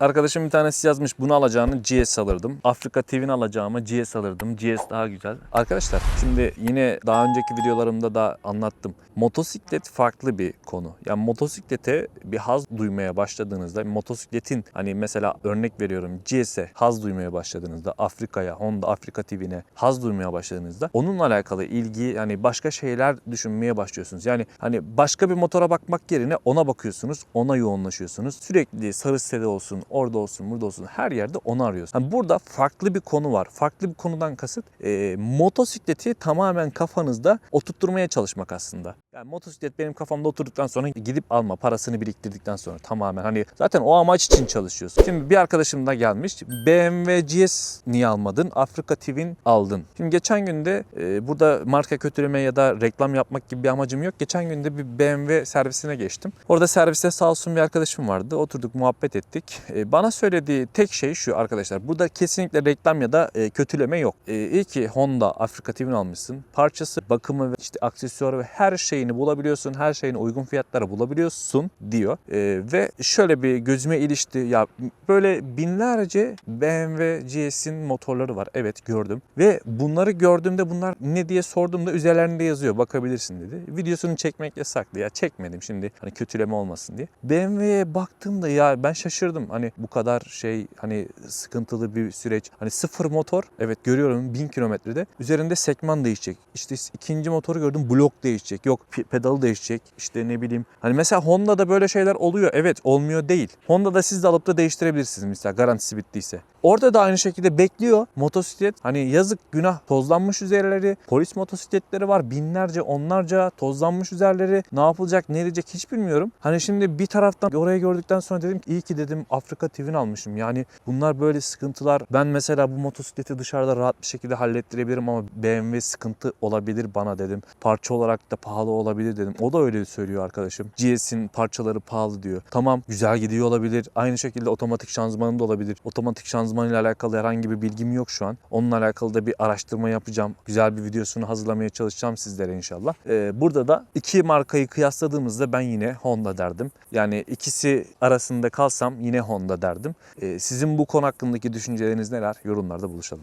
Arkadaşım bir tanesi yazmış bunu alacağını GS alırdım. Afrika TV'ni alacağıma GS alırdım. GS daha güzel. Arkadaşlar şimdi yine daha önceki videolarımda da anlattım. Motosiklet farklı bir konu. Yani motosiklete bir haz duymaya başladığınızda motosikletin hani mesela örnek veriyorum GS'e haz duymaya başladığınızda Afrika'ya Honda Afrika TV'ne haz duymaya başladığınızda onunla alakalı ilgi yani başka şeyler düşünmeye başlıyorsunuz. Yani hani başka bir motora bakmak yerine ona bakıyorsunuz, ona yoğunlaşıyorsunuz. Sürekli sarı sitede olsun, orada olsun, burada olsun her yerde onu arıyorsunuz. Hani burada farklı bir konu var. Farklı bir konudan kasıt e, motosikleti tamamen kafanızda oturtturmaya çalışmak aslında. Yani motosiklet benim kafamda oturduktan sonra gidip alma parasını biriktirdikten sonra tamamen hani zaten o amaç için çalışıyorsun. Şimdi bir arkadaşım da gelmiş BMW GS niye almadın? Afrika TV'nin aldın. Şimdi geçen günde e, burada marka kötüleme ya da reklam yapmak gibi bir amacım yok. Geçen günde bir BMW servisine geçtim. Orada serviste sağ olsun bir arkadaşım vardı. Oturduk muhabbet ettik. E, bana söylediği tek şey şu arkadaşlar. Burada kesinlikle reklam ya da e, kötüleme yok. E, iyi ki Honda Afrika TV'nin almışsın. Parçası, bakımı ve işte aksesuarı ve her şeyini bulabiliyorsun. Her şeyini uygun fiyatlara bulabiliyorsun diyor. E, ve şöyle bir gözüme ilişti. Ya böyle binlerce BMW GS'in motorları var. Evet gördüm. Ve bunları gördüğümde bunlar ne diye sorduğumda üzerlerinde yazıyor. Bakabilirsin dedi. Videosunu çekmek yasaklı ya. Çekmedim şimdi hani kötüleme olmasın diye. BMW'ye baktığımda ya ben şaşırdım. Hani bu kadar şey hani sıkıntılı bir süreç. Hani sıfır motor evet görüyorum 1000 kilometrede. Üzerinde sekman değişecek. İşte ikinci motoru gördüm blok değişecek. Yok pe- pedalı değişecek. İşte ne bileyim. Hani mesela Honda'da böyle şeyler oluyor. Evet olmuyor değil. Honda'da siz de alıp da değiştirebilirsiniz mesela garantisi bittiyse. Orada da aynı şekilde bekliyor motosiklet. Hani yazık günah tozlanmış üzerleri. Polis motosikletleri var. Binlerce onlarca tozlanmış üzerleri. Ne yapılacak ne edecek hiç bilmiyorum. Hani şimdi bir taraftan oraya gördükten sonra dedim ki iyi ki dedim Afrika TV'ni almışım. Yani bunlar böyle sıkıntılar. Ben mesela bu motosikleti dışarıda rahat bir şekilde hallettirebilirim ama BMW sıkıntı olabilir bana dedim. Parça olarak da pahalı olabilir dedim. O da öyle söylüyor arkadaşım. GS'in parçaları pahalı diyor. Tamam güzel gidiyor olabilir. Aynı şekilde otomatik şanzımanı da olabilir. Otomatik şanzıman ile alakalı herhangi bir bilgim yok şu an. Onunla alakalı da bir araştırma yapacağım. Güzel bir videosunu hazırlamaya çalışacağım sizlere inşallah. Ee, burada da iki markayı kıyasladığımızda ben yine Honda derdim. Yani ikisi arasında kalsam yine Honda derdim. Ee, sizin bu konu hakkındaki düşünceleriniz neler? Yorumlarda buluşalım.